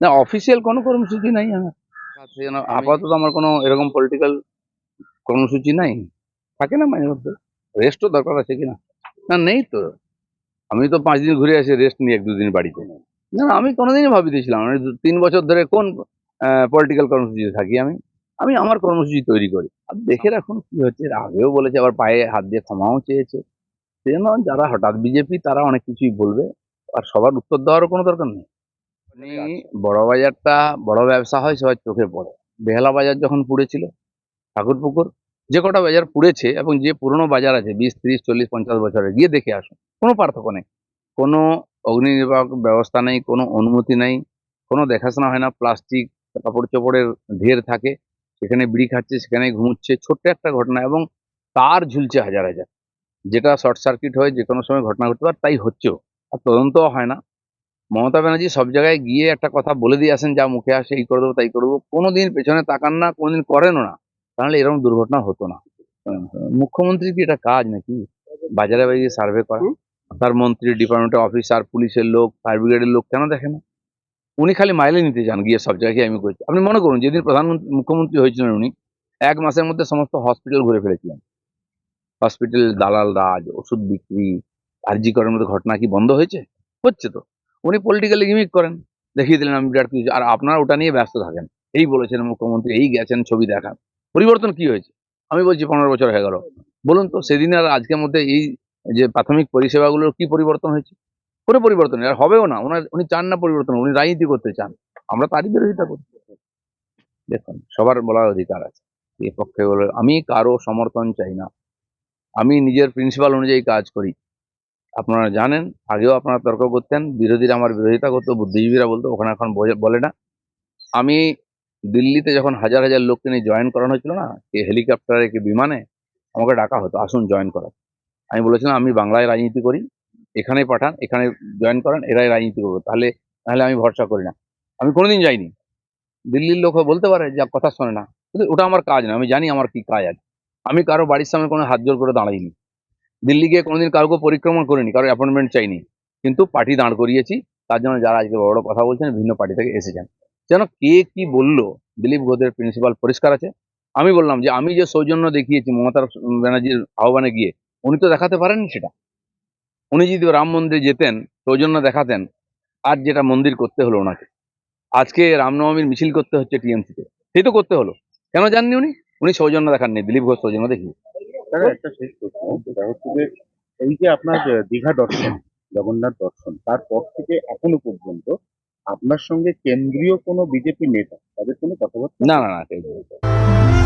না অফিসিয়াল কোনো কর্মসূচি নাই আমার। যেন আপাতত আমার কোনো এরকম পলিটিক্যাল কর্মসূচি নাই। থাকে না মাঝে মধ্যে। রেস্টও দরকার আছে কিনা? না নেই তো। আমি তো পাঁচ দিন ঘুরে আসি রেস্ট নিয়ে এক দুদিন বাড়িতে। না না, আমি কোনোদিনই ভাবিতেছিলাম আমি তিন বছর ধরে কোন পলিটিক্যাল কর্মসূচিতে থাকি আমি? আমি আমার কর্মসূচি তৈরি করি। আর দেখে রাখুন কি হচ্ছে। এর আগেও বলেছে আবার পায়ে হাত দিয়ে ক্ষমাও চেয়েছে। সেজন্য যারা হঠাৎ বিজেপি তারা অনেক কিছুই বলবে। আর সবার উত্তর দেওয়ারও কোনো দরকার নেই। আপনি বড় বাজারটা বড় ব্যবসা হয় সবার চোখে পড়ে। বেহালা বাজার যখন পুড়েছিল ঠাকুরপুকুর যে কটা বাজার পুড়েছে এবং যে পুরনো বাজার আছে বিশ ত্রিশ চল্লিশ পঞ্চাশ বছরের গিয়ে দেখে আসুন কোনো পার্থক্য নেই। কোনো অগ্নি নির্বাপক ব্যবস্থা নেই কোনো অনুমতি নেই কোনো দেখাশোনা হয় না প্লাস্টিক কাপড় চোপড়ের ঢের থাকে সেখানে বিড়ি খাচ্ছে সেখানে ঘুমুচ্ছে ছোট্ট একটা ঘটনা এবং তার ঝুলছে হাজার হাজার। যেটা শর্ট সার্কিট হয়ে যে কোনো সময় ঘটনা ঘটতে পারে তাই হচ্ছেও আর তদন্তও হয় না। মমতা ব্যানার্জি সব জায়গায় গিয়ে একটা কথা বলে দিয়ে আসেন যা মুখে আসে এই করে দেবো তাই করে করব কোনোদিন পেছনে তাকান না কোনোদিন করেনও না। তাহলে এরকম দুর্ঘটনা হতো না। মুখ্যমন্ত্রী কি এটা কাজ নাকি? বাজারে বাজারে সার্ভে করা। তার মন্ত্রী ডিপার্টমেন্টের অফিসার পুলিশের লোক ফায়ার ব্রিগেডের লোক কেন দেখে না? উনি খালি মাইলে নিতে চান গিয়ে সব জায়গায় আমি করছি। আপনি মনে করুন যেদিন প্রধানমন্ত্রী মুখ্যমন্ত্রী হয়েছিলেন উনি এক মাসের মধ্যে সমস্ত হসপিটাল ঘুরে ফেলেছিলেন। হসপিটাল দালাল রাজ ওষুধ বিক্রি আর্জি করার মধ্যে ঘটনা কি বন্ধ হয়েছে? হচ্ছে তো। উনি পলিটিক্যালি গিমিক করেন। দেখিয়ে দিলেন আমি বিরাট কিছু আর আপনারা ওটা নিয়ে ব্যস্ত থাকেন। এই বলেছেন মুখ্যমন্ত্রী, এই গেছেন ছবি দেখান। পরিবর্তন কি হয়েছে? আমি বলছি পনেরো বছর হয়ে গেল। বলুন তো, সেদিন আর আজকের মধ্যে এই যে প্রাথমিক পরিষেবাগুলোর কি পরিবর্তন হয়েছে? কোনো পরিবর্তন আর হবেও না। ওনার, উনি চান না পরিবর্তন উনি রাজনীতি করতে চান। আমরা তারই বিরোধিতা করি দেখুন, সবার বলার অধিকার আছে। এ পক্ষে বলে আমি কারও সমর্থন চাই না। আমি নিজের প্রিন্সিপাল অনুযায়ী কাজ করি। আপনারা জানেন, আগেও আপনারা তর্ক করতেন, বিরোধীরা আমার বিরোধিতা করতো, বুদ্ধিজীবীরা বলতো, ওখানে এখন বলে না। আমি দিল্লিতে যখন হাজার হাজার লোককে নিয়ে জয়েন করানো হয়েছিল না, কি হেলিকপ্টারে কি বিমানে, আমাকে ডাকা হতো, আসুন জয়েন করার। আমি বলেছিলাম, আমি বাংলায় রাজনীতি করি এখানে পাঠান, এখানে জয়েন করেন, এরাই রাজনীতি করব। তাহলে তাহলে আমি ভরসা করি না। আমি কোনোদিন যাইনি। দিল্লির লোক বলতে পারে, যা কথা শোনে না। কিন্তু ওটা আমার কাজ না, আমি জানি আমার কি কাজ আছে। আমি কারও বাড়ির সামনে কোনো হাত জোর করে দাঁড়াইনি। দিল্লি গিয়ে কোনোদিন কাউকে পরিক্রমা করিনি, কারও অ্যাপয়েন্টমেন্ট চাইনি। কিন্তু পার্টি দাঁড় করিয়েছি, তার জন্য যারা আজকে বড় কথা বলছেন, ভিন্ন পার্টি থেকে এসেছেন। যেন কে কি বলল, দিলীপ ঘোষের প্রিন্সিপাল পরিষ্কার আছে? আমি বললাম যে, আমি যে সৌজন্য দেখিয়েছি মমতা ব্যানার্জির আহ্বানে গিয়ে, উনি তো দেখাতে পারেননি সেটা। উনি যদি রাম মন্দিরে যেতেন, সৌজন্য দেখাতেন, আর যেটা মন্দির করতে হলো ওনাকে। আজকে রামনবমীর মিছিল করতে হচ্ছে টিএমসিতে। সেই তো করতে হলো। কেন জাননি উনি? উনি সৌজন্য দেখাননি, দিলীপ ঘোষ সৌজন্য দেখিয়ে। একটা শেষ প্রশ্ন, সেটা হচ্ছে যে এই যে আপনার দীঘা দর্শন, জগন্নাথ দর্শন তারপর থেকে এখনও পর্যন্ত আপনার সঙ্গে কেন্দ্রীয় কোনো বিজেপি নেতা, তাদের কোনো কথাবার্তা? না না না